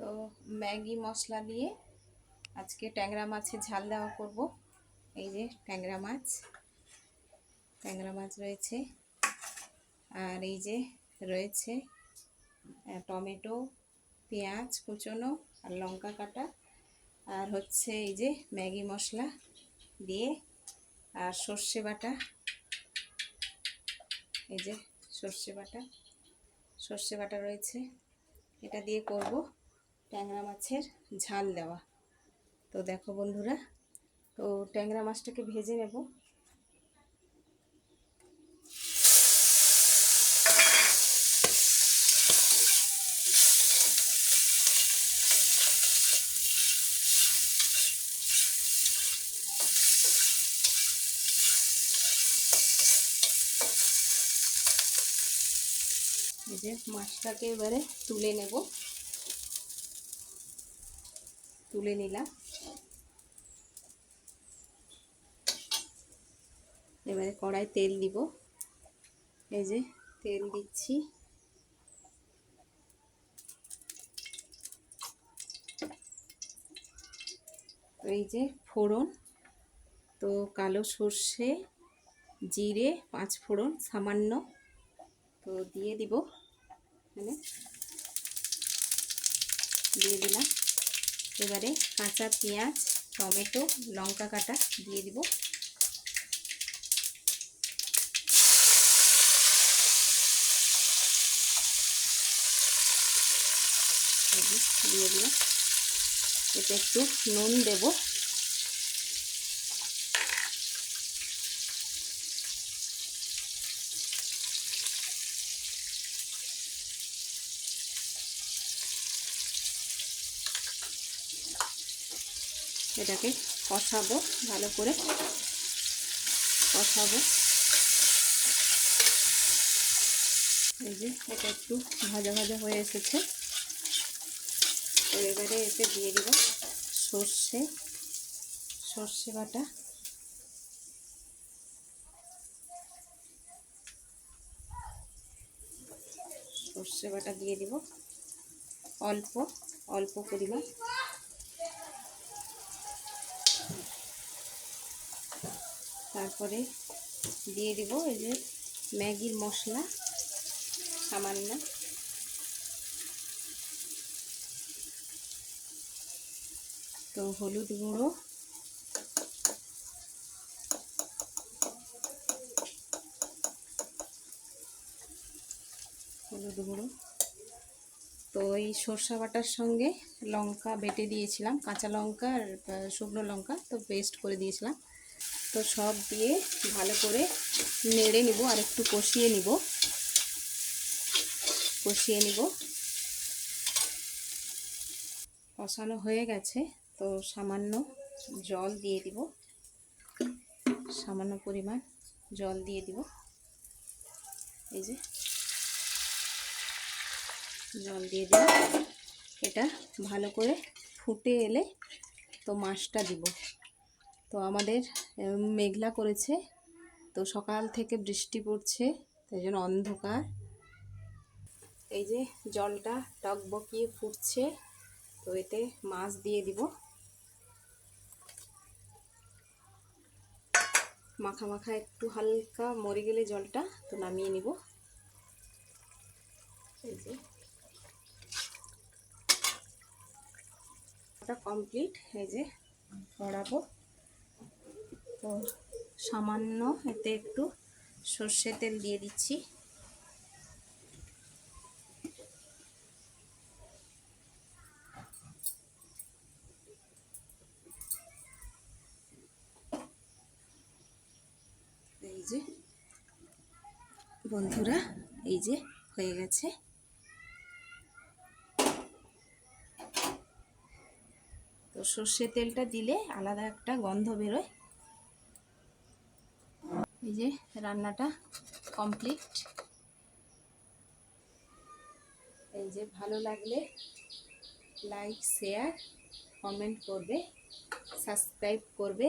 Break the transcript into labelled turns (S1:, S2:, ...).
S1: তো ম্যাগি মশলা দিয়ে আজকে ট্যাংরা মাছের ঝাল দেওয়া করব। এই যে ট্যাংরা মাছ ট্যাংরা মাছ রয়েছে। আর এই যে রয়েছে টমেটো, পেঁয়াজ, কুচোনো আর লঙ্কা কাটা। আর হচ্ছে এই যে ম্যাগি মশলা দিয়ে আর সর্ষে বাটা। এই যে সর্ষে বাটা সর্ষে বাটা রয়েছে। এটা দিয়ে করব। ট্যাংরা মাছের ঝাল দেওয়া। তো দেখো বন্ধুরা, তো ট্যাংরা মাছটাকে ভেজে নেব। যে মাছটাকে এবারে তুলে নেব। তুলে নিলাম। এবারে কড়াই তেল দিব। এই যে তেল দিচ্ছি। এই যে ফোড়ন, তো কালো সর্ষে, জিরে, পাঁচ ফোড়ন সামান্য, তো দিয়ে দিব। এখানে দিয়ে দিলাম। এবারে কাঁচা পেঁয়াজ টমেটো লঙ্কা কাটা দিয়ে দিব। দিয়ে দিব এতে একটু নুন দেব। এটাকে কষাবো, ভালো করে কষাবো। এই যে এটা একটু ভাজা ভাজা হয়ে এসেছে। তো এবারে এতে দিয়ে দিব সর্ষে সর্ষে বাটা। সর্ষে বাটা দিয়ে দিব অল্প অল্প পরিমাণ। তারপরে দিয়ে দিব এই যে ম্যাগির মশলা সামান্য। তো হলুদ গুঁড়ো। হলুদ গুঁড়ো। তো এই সর্ষা বাটার সঙ্গে লঙ্কা বেটে দিয়েছিলাম, কাঁচা লঙ্কা আর শুকনো লঙ্কা, তো পেস্ট করে দিয়েছিলাম। তো সব দিয়ে ভালো করে নেড়ে নিব আর একটু কষিয়ে নিব। কষিয়ে নিব। কষানো হয়ে গেছে, তো সামান্য জল দিয়ে দিব। সামান্য পরিমাণ জল দিয়ে দিব। এই যে জল দিয়ে দিব। এটা ভালো করে ফুটে এলে তো মাছটা দিব। তো আমাদের মেঘলা করেছে। তো সকাল থেকে বৃষ্টি পড়ছে, তাই জন্য অন্ধকার। এই যে জলটা টক বকিয়ে ফুটছে, তো এতে মাছ দিয়ে দিব। মাখা মাখা একটু হালকা মরে গেলে জলটা, তো নামিয়ে নিব। এই যে। কমপ্লিট এই যে ছড়াবো তো সামান্য, এতে একটু সর্ষে তেল দিয়ে দিচ্ছি। এই যে, বন্ধুরা, এই যে হয়ে গেছে। তো সর্ষে তেলটা দিলে আলাদা একটা গন্ধ বেরোয়। এই যে রান্নাটা কমপ্লিট। এই যে ভালো লাগলে লাইক শেয়ার কমেন্ট করবে সাবস্ক্রাইব করবে।